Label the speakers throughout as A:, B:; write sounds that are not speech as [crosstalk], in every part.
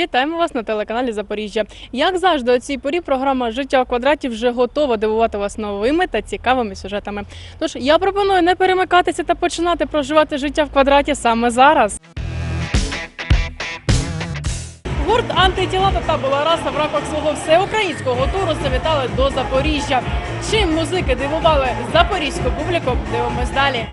A: Вітаємо вас на телеканалі Запоріжжя. Як завжди, у цій порі програма Життя в квадраті вже готова дивувати вас новими та цікавими сюжетами. Тож я пропоную не перемикатися та починати проживати життя в квадраті саме зараз. Гурт антитіла та була раса в рамках свого всеукраїнського туру завітали до Запоріжжя. Чим музики дивували запорізьку публіку? Дивимось далі.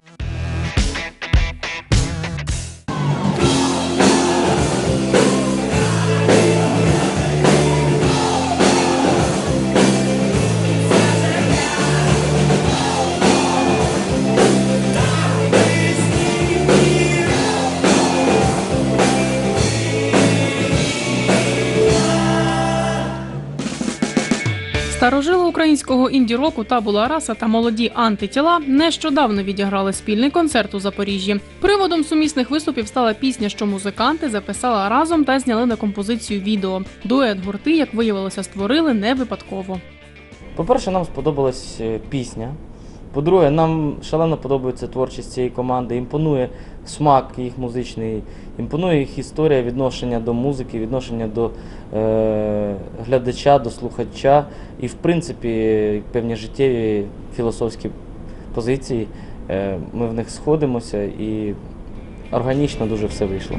A: Старожили українського інді-року табула раса та молоді антитіла нещодавно відіграли спільний концерт у Запоріжжі. Приводом сумісних виступів стала пісня, що музиканти записали разом та зняли на композицію відео. Дует гурти, як виявилося, створили не випадково.
B: По-перше, нам сподобалась е, пісня. По-друге, нам шалено подобається творчість цієї команди, імпонує смак їх музичний, імпонує їх історія, відношення до музики, відношення до е, глядача, до слухача і, в принципі, певні життєві філософські позиції. Е, ми в них сходимося і органічно дуже все вийшло.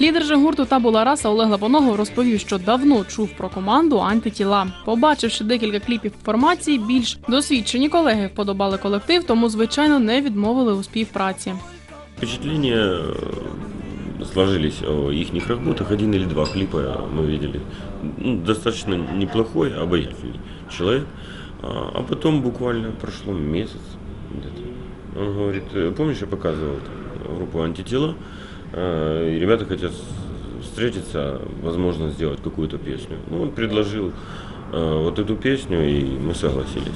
A: Лідер же гурту табула раса Олег Лапоногов розповів, що давно чув про команду антитіла. Побачивши декілька кліпів формації, більш досвідчені колеги вподобали колектив, тому звичайно не відмовили у співпраці.
C: Впечатления э, сложились о их работах. Один или два клипа мы видели. Ну, достаточно неплохой, обаятельный человек. А, а потом буквально прошло месяц где-то. Он говорит, «Э, помнишь, я показывал там группу антитела, э, и ребята хотят с- встретиться, возможно, сделать какую-то песню. Ну, он предложил э, вот эту песню, и мы согласились.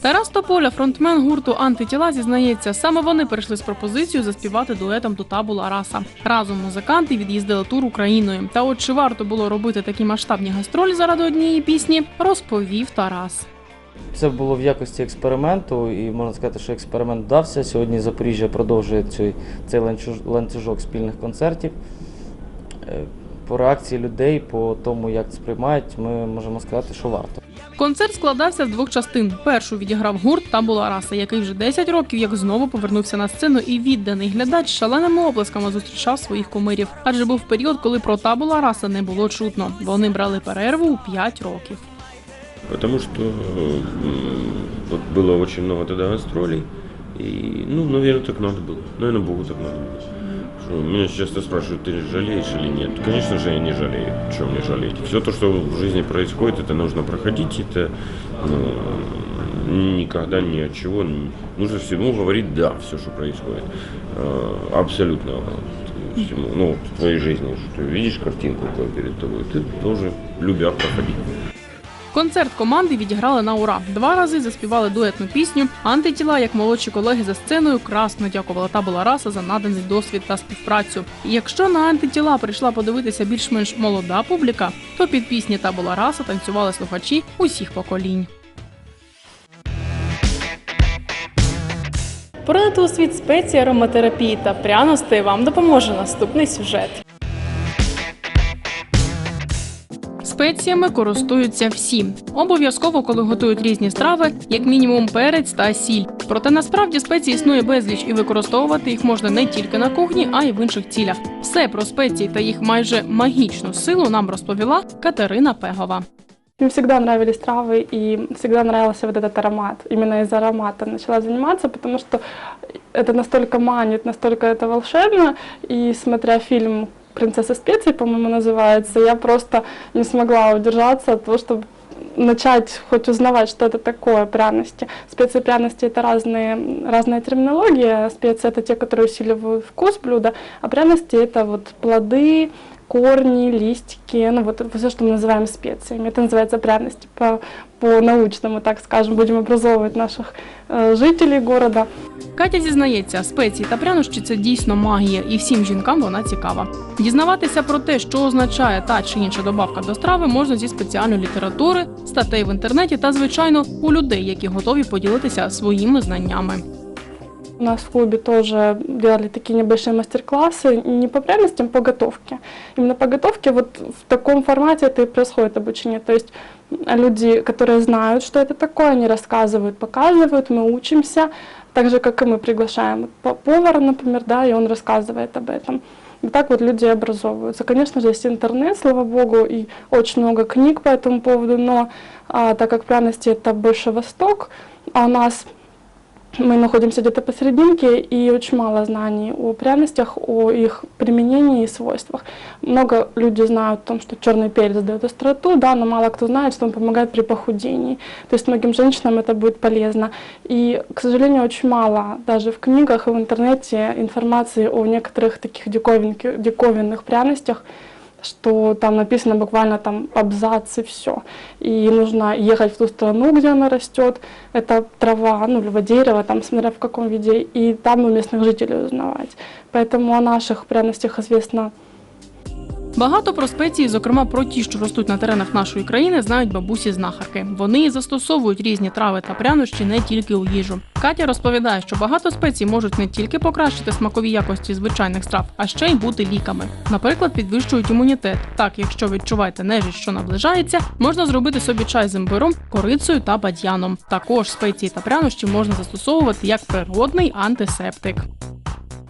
A: Тарас Тополя, фронтмен гурту антитіла, зізнається, саме вони прийшли з пропозицією заспівати дуетом до табула раса. Разом музиканти від'їздили тур Україною. Та от чи варто було робити такі масштабні гастролі заради однієї пісні, розповів Тарас.
B: Це було в якості експерименту, і можна сказати, що експеримент вдався. Сьогодні Запоріжжя продовжує цей, цей ланцюжок спільних концертів. Е, По реакції людей, по тому, як це сприймають, ми можемо сказати, що варто.
A: Концерт складався з двох частин. Першу відіграв гурт табула раса, який вже 10 років як знову повернувся на сцену і відданий глядач шаленими оплесками зустрічав своїх кумирів. Адже був період, коли про табула раса не було чутно. Вони брали перерву у 5 років.
C: Потому что э, вот было очень много тогда гастролей. И, ну, наверное, так надо было. Наверное, Богу так надо было. Что, меня часто спрашивают, ты жалеешь или нет? Конечно же, я не жалею. Чем мне жалеть? Все то, что в жизни происходит, это нужно проходить. Это ну, никогда ни от чего. Нужно всему говорить да, все, что происходит. Э, Абсолютно всему. Ну, в твоей жизни. Что ты видишь картинку перед тобой, ты должен, любя, проходить.
A: Концерт команди відіграли на ура. Два рази заспівали дуетну пісню. Антитіла, як молодші колеги за сценою, красно дякувала табула раса за наданий досвід та співпрацю. І якщо на антитіла прийшла подивитися більш-менш молода публіка, то під пісні табула раса танцювали слухачі усіх поколінь. Поринути у світ спеції, ароматерапії та пряностей вам допоможе наступний сюжет. Спеціями користуються всі. Обов'язково, коли готують різні страви, як мінімум перець та сіль. Проте насправді спецій існує безліч, і використовувати їх можна не тільки на кухні, а й в інших цілях. Все про спеції та їх майже магічну силу нам розповіла Катерина Пегова.
D: Мне всегда нравились травы и всегда нравился вот этот аромат. Именно из аромата начала заниматься, потому что это настолько манит, настолько это волшебно. И смотря фильм «Принцесса специй», по-моему, называется, я просто не смогла удержаться от того, чтобы начать хоть узнавать, что это такое пряности. Специи пряности это разные, разная терминология. Специи это те, которые усиливают вкус блюда, а пряности это вот плоды, корни, листики, ну вот все, что мы называем специями. Это называется пряности по, по-научному, так скажем, будем образовывать наших э, жителей города.
A: Катя зізнається, спеції та прянощі це дійсно магія, і всім жінкам вона цікава. Дізнаватися про те, що означає та чи інша добавка до страви, можна зі спеціальної літератури, статей в інтернеті та, звичайно, у людей, які готові поділитися своїми знаннями.
D: У нас в клубе тоже делали такие небольшие мастер-классы, не по пряностям, по готовке. Именно по готовке вот в таком формате это и происходит обучение. То есть люди, которые знают, что это такое, они рассказывают, показывают, мы учимся, так же, как и мы приглашаем по- повара, например, да, и он рассказывает об этом. И так вот люди образовываются. Конечно же, есть интернет, слава богу, и очень много книг по этому поводу, но а, так как пряности это больше Восток, а у нас мы находимся где-то посерединке, и очень мало знаний о пряностях, о их применении и свойствах. Много людей знают о том, что черный перец дает остроту, да, но мало кто знает, что он помогает при похудении. То есть многим женщинам это будет полезно. И, к сожалению, очень мало даже в книгах и в интернете информации о некоторых таких диковинных пряностях, что там написано буквально там абзац и все. И нужно ехать в ту страну, где она растет. Это трава, ну, либо дерево, там, смотря в каком виде, и там у местных жителей узнавать. Поэтому о наших пряностях известно
A: Багато про спеції, зокрема про ті, що ростуть на теренах нашої країни, знають бабусі знахарки. Вони застосовують різні трави та прянощі не тільки у їжу. Катя розповідає, що багато спецій можуть не тільки покращити смакові якості звичайних страв, а ще й бути ліками. Наприклад, підвищують імунітет. Так, якщо відчуваєте нежить, що наближається, можна зробити собі чай з імбиром, корицею та бадьяном. Також спеції та прянощі можна застосовувати як природний антисептик.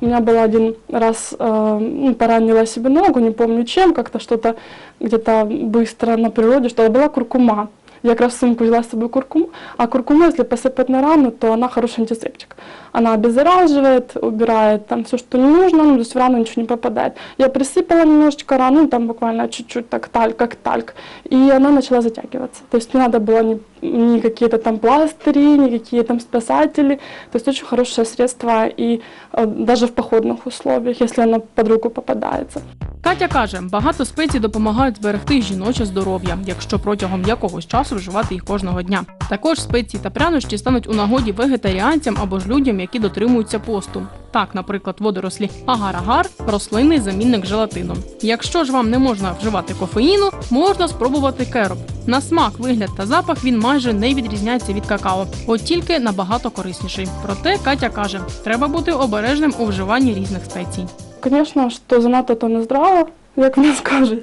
D: У меня был один раз, э, ну, поранила себе ногу, не помню чем, как-то что-то где-то быстро на природе, что была куркума. Я как раз в сумку взяла с собой куркуму, а куркуму, если посыпать на рану, то она хороший антисептик. Она обеззараживает, убирает там все, что не нужно, ну, то есть в рану ничего не попадает. Я присыпала немножечко рану, ну, там буквально чуть-чуть так тальк, как тальк, и она начала затягиваться. То есть не надо было ни, ни какие-то там пластыри, ни какие там спасатели. То есть очень хорошее средство и э, даже в походных условиях, если оно под руку попадается.
A: Катя каже, багато спецій допомагають зберегти жіноче здоров'я, якщо протягом якогось часу вживати їх кожного дня. Також спеції та прянощі стануть у нагоді вегетаріанцям або ж людям, які дотримуються посту. Так, наприклад, водорослі агар-агар – рослинний замінник желатину. Якщо ж вам не можна вживати кофеїну, можна спробувати кероб. На смак, вигляд та запах він майже не відрізняється від какао, от тільки набагато корисніший. Проте Катя каже, треба бути обережним у вживанні різних спецій.
D: Конечно, что занадто, то не здраво, як мне скажут.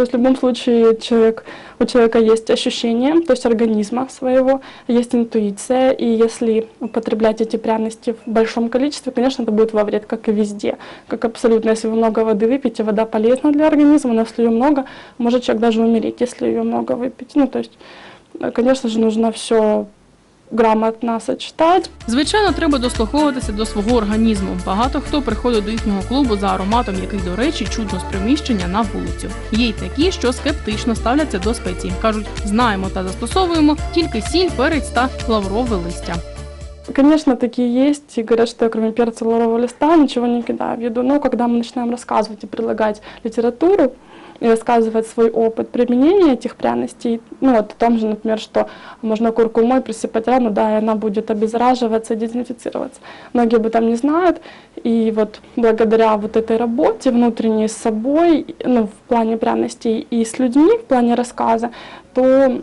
D: То есть в любом случае человек, у человека есть ощущение, то есть организма своего, есть интуиция, и если употреблять эти пряности в большом количестве, конечно, это будет во вред, как и везде. Как абсолютно, если вы много воды выпьете, вода полезна для организма, но если ее много, может человек даже умереть, если ее много выпить. Ну, то есть, э, конечно же, нужно все грамотно сочетать,
A: Звичайно, треба дослуховуватися до свого організму. Багато хто приходить до їхнього клубу за ароматом, який, до речі, чутно з приміщення на вулицю. Є й такі, що скептично ставляться до спецій. кажуть, знаємо та застосовуємо тільки сіль, перець та лаврове листя.
D: Конечно, такие есть, и говорят, что я кроме перца лаврового листа ничего не кидаю в еду. Но когда мы начинаем рассказывать и предлагать литературу, и рассказывать свой опыт применения этих пряностей, ну вот о том же, например, что можно куркумой присыпать рану, да, и она будет обеззараживаться, дезинфицироваться. Многие об этом не знают, и вот благодаря вот этой работе внутренней с собой, ну, в плане пряностей и с людьми, в плане рассказа, то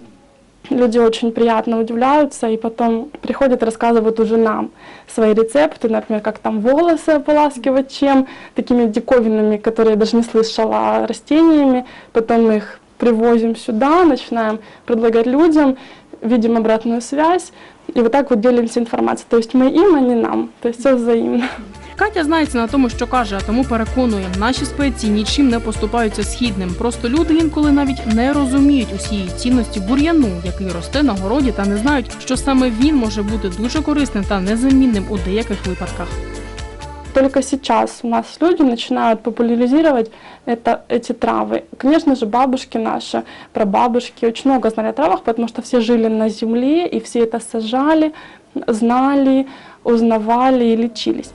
D: люди очень приятно удивляются и потом приходят, рассказывают уже нам свои рецепты, например, как там волосы ополаскивать чем, такими диковинными, которые я даже не слышала, растениями. Потом мы их привозим сюда, начинаем предлагать людям, видим обратную связь, и вот так вот делимся информацией. То есть мы им, а не нам. То есть все взаимно.
A: Катя знається на тому, що каже, а тому переконує, наші спеції нічим не поступаються східним. Просто люди інколи навіть не розуміють усієї цінності бур'яну, який росте на городі, та не знають, що саме він може бути дуже корисним та незамінним у деяких випадках.
D: Только сейчас у нас люди начинают популяризировать это, эти травы. Конечно же, бабушки наши, прабабушки очень много знали о травах, потому что все жили на земле, и все это сажали, знали, узнавали и лечились.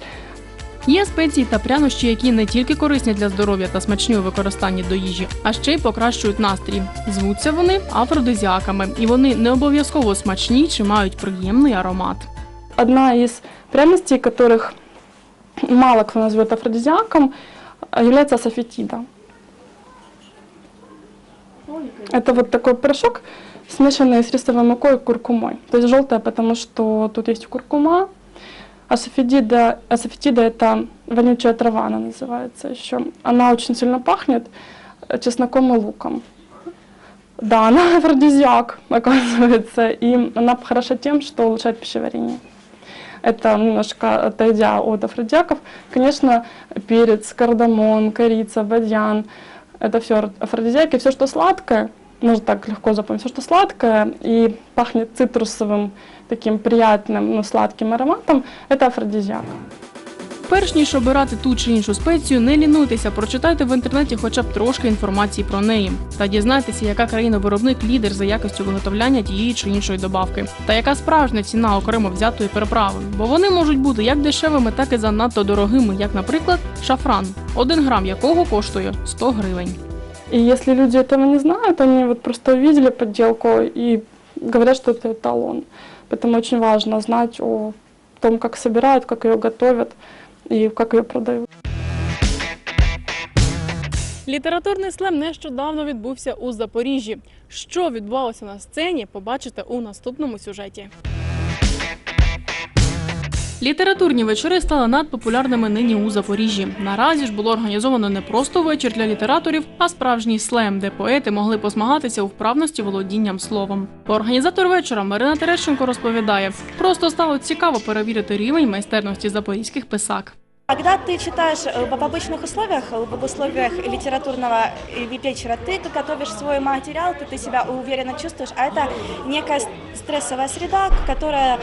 A: Є спеції та прянощі, які не тільки корисні для здоров'я та смачні у використанні до їжі, а ще й покращують настрій. Звуться вони афродизіаками, і вони не обов'язково смачні чи мають приємний аромат.
D: Одна из пряностей, которых мало кто назовет афродизиаком, является асафетида. Это вот такой порошок, смешанный с рисовой мукой и куркумой. То есть желтая, потому что тут есть куркума, Асафетида, асафетида это вонючая трава, она называется еще. Она очень сильно пахнет э, чесноком и луком. Да, [laughs] она афродизиак, оказывается, и она хороша тем, что улучшает пищеварение. Это немножко отойдя от афродиаков. Конечно, перец, кардамон, корица, бадьян – это все афродизиаки. Все, что сладкое, можно так легко запомнить, все, что сладкое и пахнет цитрусовым, таким приятным, но сладким ароматом, это афродизиак.
A: Перш ніж обирати ту чи іншу спецію, не лінуйтеся, прочитайте в інтернеті хоча б трошки інформації про неї та дізнайтеся, яка країна-виробник лідер за якістю виготовляння тієї чи іншої добавки, та яка справжня ціна окремо взятої приправи. Бо вони можуть бути як дешевими, так і занадто дорогими, як, наприклад, шафран, один грам якого коштує 100 гривень.
D: И если люди этого не знают, они вот просто увидели подделку и говорят, что это эталон. Поэтому очень важно знать о том, как собирают, как ее готовят и как ее продают.
A: Літературний слем нещодавно відбувся у Запоріжжі. Що відбувалося на сцені, побачите у наступному сюжеті. Літературні вечори стали надпопулярними нині у Запоріжжі. Наразі ж було організовано не просто вечір для літераторів, а справжній слем, де поети могли позмагатися у вправності володінням словом. Організатор вечора Марина Терещенко розповідає: просто стало цікаво перевірити рівень майстерності запорізьких писак.
E: Когда ты читаешь э, в обычных условиях, э, в условиях литературного э, вечера, ты готовишь свой материал, ты, ты себя уверенно чувствуешь, а это некая с- стрессовая среда, которая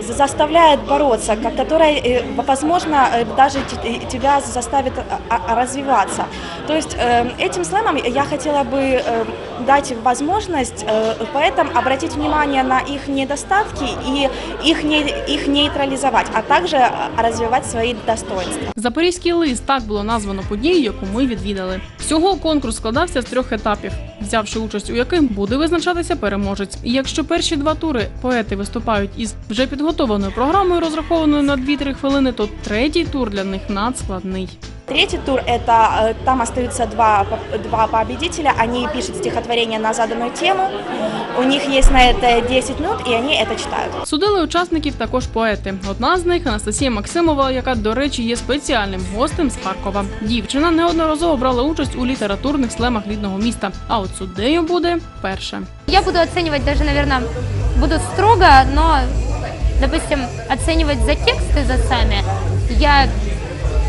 E: за- заставляет бороться, ко- которая, э, возможно, э, даже те- э, тебя заставит а, а, развиваться. То есть э, этим слэмом я хотела бы э, дать возможность э, поэтам обратить внимание на их недостатки и их, не, их нейтрализовать, а также э, развивать свои достоинства.
A: Запорізький лист так було названо подію, яку ми відвідали. Всього конкурс складався з трьох етапів, взявши участь у яких буде визначатися переможець. І якщо перші два тури поети виступають із вже підготованою програмою, розрахованою на 2-3 хвилини, то третій тур для них надскладний.
E: Третий тур это э, там остаются два, по- два победителя, они пишут стихотворение на заданную тему, у них есть на это 10 минут, и они это читают.
A: Судили учасників також поети. Одна з них Анастасія Максимова, яка, до речі, є спеціальним гостем з Харкова. Дівчина неодноразово брала участь у літературних слемах рідного міста. А от суддею буде перше.
F: Я буду оценивать даже, наверное, буду строго, но, допустим, оценивать за тексты, за сами, я...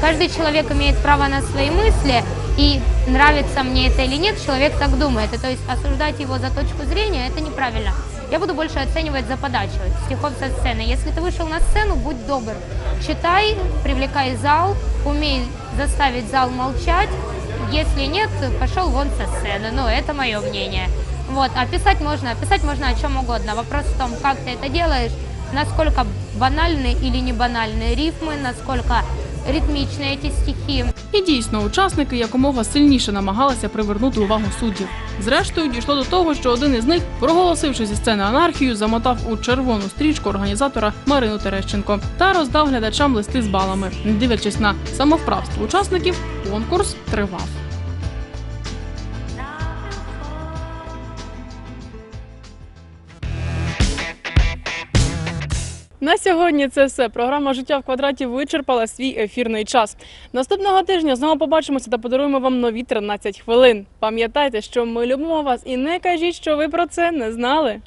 F: Каждый человек имеет право на свои мысли, и нравится мне это или нет, человек так думает. И то есть осуждать его за точку зрения – это неправильно. Я буду больше оценивать за подачу стихов со сцены. Если ты вышел на сцену, будь добр. Читай, привлекай зал, умей заставить зал молчать. Если нет, пошел вон со сцены. Ну, это мое мнение. Вот, а писать можно, писать можно о чем угодно. Вопрос в том, как ты это делаешь, насколько банальны или не банальные рифмы, насколько ритмичны ці стихи.
A: І дійсно, учасники якомога сильніше намагалися привернути увагу суддів. Зрештою, дійшло до того, що один із них, проголосивши зі сцени анархію, замотав у червону стрічку організатора Марину Терещенко та роздав глядачам листи з балами. Не дивлячись на самовправство учасників, конкурс тривав. На сьогодні це все. Програма Життя в квадраті вичерпала свій ефірний час. Наступного тижня знову побачимося та подаруємо вам нові 13 хвилин. Пам'ятайте, що ми любимо вас і не кажіть, що ви про це не знали.